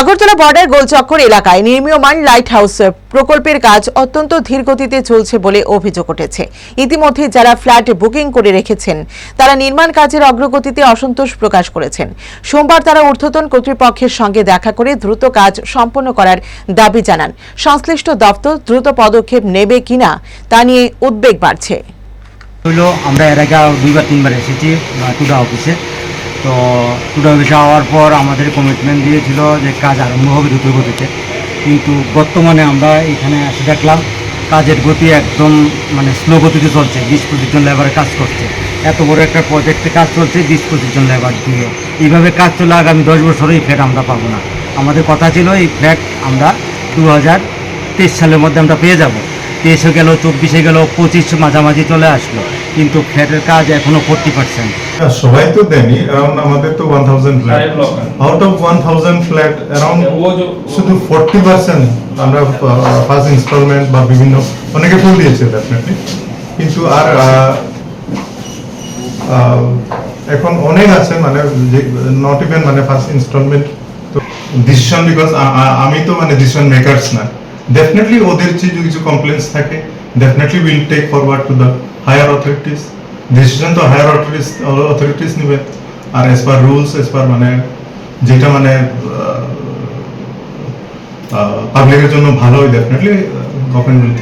Agartala border গোলচক্কর এলাকায় নির্মীয়মান light house প্রকল্পের কাজ অত্যন্ত ধীর গতিতে চলছে বলে অভিযোগ উঠেছে। ইতিমধ্যে যারা ফ্ল্যাট বুকিং করে রেখেছেন, তারা নির্মাণ কাজের অগ্রগতিতে অসন্তোষ প্রকাশ করেছেন। সোমবার তারা ঊর্ধ্বতন কর্তৃপক্ষের সঙ্গে দেখা করে দ্রুত কাজ সম্পন্ন করার দাবি জানান। সংশ্লিষ্ট দপ্তর দ্রুত পদক্ষেপ নেবে কিনা তা নিয়ে উদ্বেগ বাড়ছে। আমরা এর আগে দুইবার তিনবার এসেছি অফিসে তো টুডা অফিসে হওয়ার পর আমাদের কমিটমেন্ট দিয়েছিল যে কাজ আরম্ভ হবে দ্রুত গতিতে। কিন্তু বর্তমানে আমরা এখানে এসে দেখলাম, কাজের গতি একদম মানে স্লো গতিতে চলছে, বিশ পঁচিশ জন লেবারে কাজ করছে। এত বড় একটা প্রজেক্টে কাজ চলছে বিশ পঁচিশ জন লেবার দিয়ে। এইভাবে কাজ চলে আগামী দশ বছরে এই ফ্ল্যাট আমরা পাবো না। আমাদের কথা ছিল এই ফ্ল্যাট আমরা দু হাজার তেইশ সালের মধ্যে আমরা পেয়ে যাব। তেইশে গেল, চব্বিশে গেল, পঁচিশ মাঝামাঝি চলে আসলো। কিন্তু ফ্ল্যাটের কাজ এখনও ফোর্টি পার্সেন্ট সবাই তো দেয়নি অ্যারাউন্ড আমাদের তো ওয়ান থাউজেন্ড ফ্ল্যাট सारे ब्लॉक हैं out of one thousand flat around वो जो শুধু ফোর্টি পার্সেন্ট আমরা ফার্স্ট ইনস্টলমেন্ট বা বিভিন্ন অনেকে ফুল দিয়েছে ডেফিনেটলি কিন্তু আর আহ, আহ, এখন অনেক আছে মানে নট ইভেন মানে ফার্স্ট ইনস্টলমেন্ট তো ডিসিশন বিকজ আমি তো মানে ডিসিশন মেকারস না ডেফিনেটলি ওদের যে কিছু কমপ্লেন্স থাকে definitely will take forward to the higher authorities decision তো হায়ার অথরিটিস অথরিটিস নেবে। আর as per rules as per মানে যেটা মানে পাবলিকের জন্য ভালো হয় ডেফিনেটলি গভর্নমেন্ট